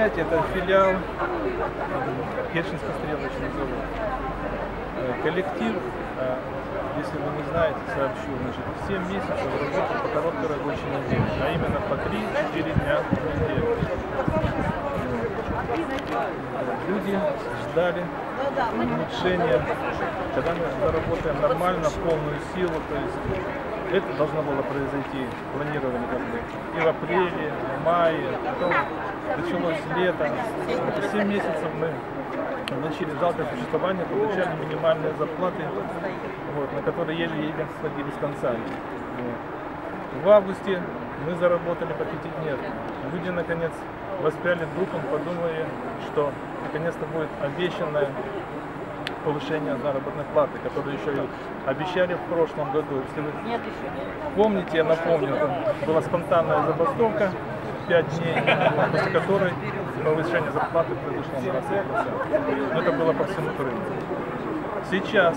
знаете, это филиал Керченско-стрелочный завод. Э, Коллектив, э, если вы не знаете, сообщу, значит, 7 месяцев работал по короткой рабочей неделе, а именно по 3-4 дня в неделю. Люди ждали улучшения, когда мы заработаем нормально, в полную силу, то есть это должно было произойти, планировали как бы и в апреле, в мае, потом началось лето. Это 7 месяцев мы начали жалкое существование, получали минимальные зарплаты, вот, на которые еле-еле сходили с концами. Вот. В августе мы заработали по пятидневке. Люди наконец воспряли духом, подумали, что наконец-то будет обещанное повышение заработной платы, которое еще и обещали в прошлом году. Если вы Нет, помните, я напомню, там была спонтанная забастовка, 5 дней, после которой повышение зарплаты произошло на 20%. Но это было по всему Крыму. Сейчас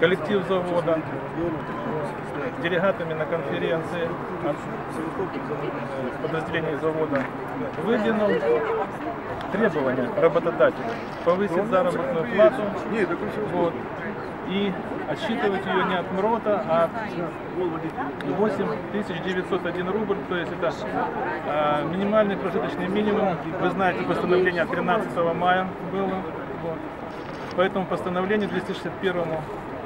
коллектив завода делегатами на конференции подразделений завода выдвинул требования работодателю повысить заработную плату вот, и отсчитывать ее не от МРОТа, а от 8901 рубль, то есть это э, минимальный прожиточный минимум. Вы знаете, постановление от 13 мая было. Вот. По этому постановлению 261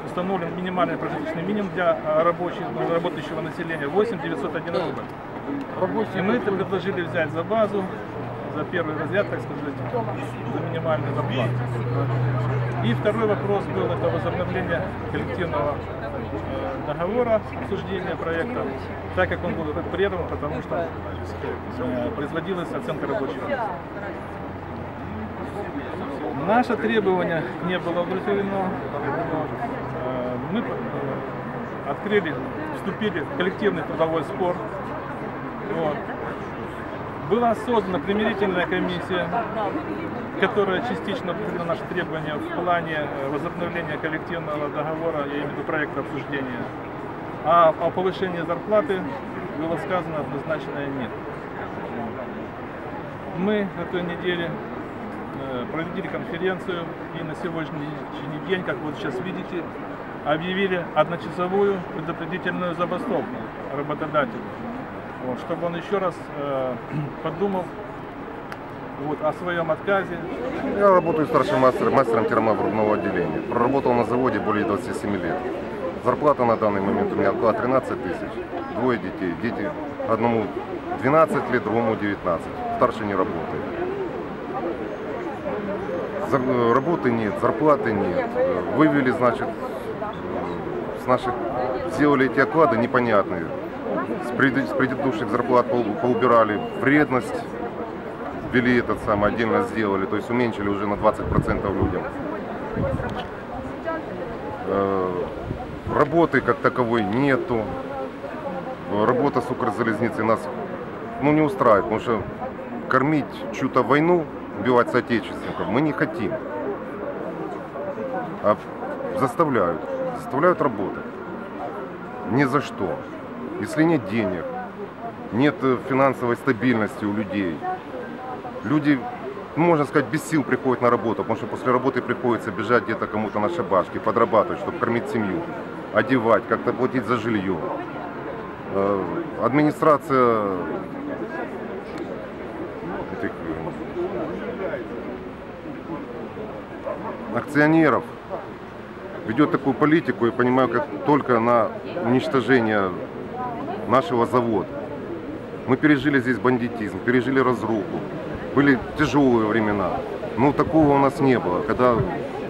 установлен минимальный прожиточный минимум для э, рабочих, работающего населения 8 901 рубль. И мы это предложили взять за базу, за первый разряд, так сказать, за минимальную зарплату. И второй вопрос был это возобновление коллективного э, договора, обсуждения проекта, так как он был прерван, потому что э, производилась оценка рабочих мест. Наше требование не было удовлетворено. Вот. Мы открыли, вступили в коллективный трудовой спор. Вот. Была создана примирительная комиссия, которая частично удовлетворила наши требования в плане э, возобновления коллективного договора, я имею в виду проекта обсуждения. А о повышении зарплаты было сказано однозначное нет. Мы на той неделе э, провели конференцию и на сегодняшний день, как вы сейчас видите, объявили одночасовую предупредительную забастовку работодателю, вот, чтобы он еще раз э, подумал вот, о своем отказе. Я работаю старшим мастером, мастером термообрубного отделения. Проработал на заводе более 27 лет. Зарплата на данный момент у меня около 13 тысяч. Двое детей. Дети одному 12 лет, другому 19. Старший не работает. Э, Работы нет, зарплаты нет. Вывели, значит, с наших, сделали эти оклады непонятные. С, пред- с предыдущих зарплат поубирали вредность, ввели этот самый, отдельно сделали, то есть уменьшили уже на 20% людям. Э, Работы как таковой нету. Работа с Укрзалезницей нас ну, не устраивает, потому что кормить чью-то войну, убивать соотечественников мы не хотим. А заставляют, заставляют работать. Ни за что. Если нет денег, нет э, финансовой стабильности у людей, люди, можно сказать, без сил приходят на работу, потому что после работы приходится бежать где-то кому-то на шабашке, подрабатывать, чтобы кормить семью, одевать, как-то платить за жилье. Э, Администрация э, акционеров ведет такую политику, я понимаю, как только на уничтожение нашего завода. Мы пережили здесь бандитизм, пережили разруху. Были тяжелые времена. Но такого у нас не было, когда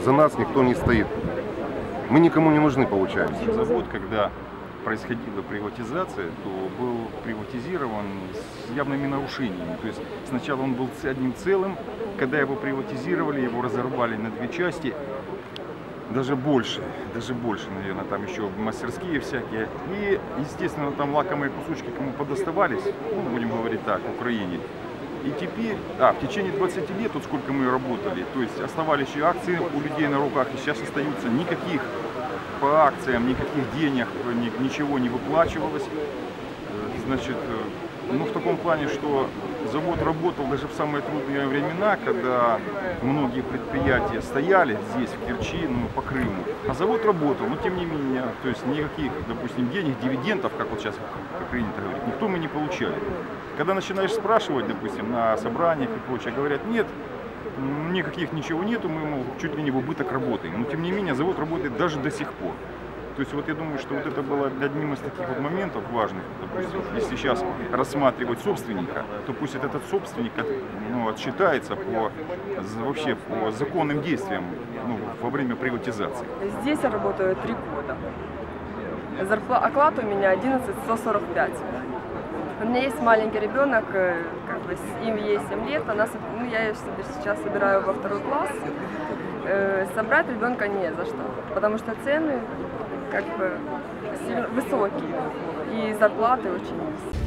за нас никто не стоит. Мы никому не нужны, получается. Завод, когда происходила приватизация, то был приватизирован с явными нарушениями. То есть сначала он был одним целым, когда его приватизировали, его разорвали на две части, даже больше, даже больше, наверное, там еще мастерские всякие. И, естественно, там лакомые кусочки кому подоставались, ну, будем говорить так, в Украине. И теперь, а, в течение 20 лет, вот сколько мы работали, то есть оставались еще акции у людей на руках, и сейчас остаются никаких по акциям, никаких денег, ни- ничего не выплачивалось. Э, Значит, э, ну в таком плане, что завод работал даже в самые трудные времена, когда многие предприятия стояли здесь, в Керчи, ну, по Крыму. А завод работал, но тем не менее, то есть никаких, допустим, денег, дивидендов, как вот сейчас как принято говорить, никто мы не получали. Когда начинаешь спрашивать, допустим, на собраниях и прочее, говорят, нет, никаких ничего нету, мы мол, чуть ли не в убыток работаем. Но тем не менее завод работает даже до сих пор. То есть вот я думаю, что вот это было одним из таких вот моментов важных. Допустим, если сейчас рассматривать собственника, то пусть этот собственник ну, отчитается по вообще по законным действиям ну, во время приватизации. Здесь я работаю три года. Зарплата, оклад у меня 11 145. У меня есть маленький ребенок, э, как бы им ей 7 лет, она, ну, я ее сейчас собираю во второй класс. Э, собрать ребенка не за что, потому что цены как бы высокие и зарплаты очень низкие.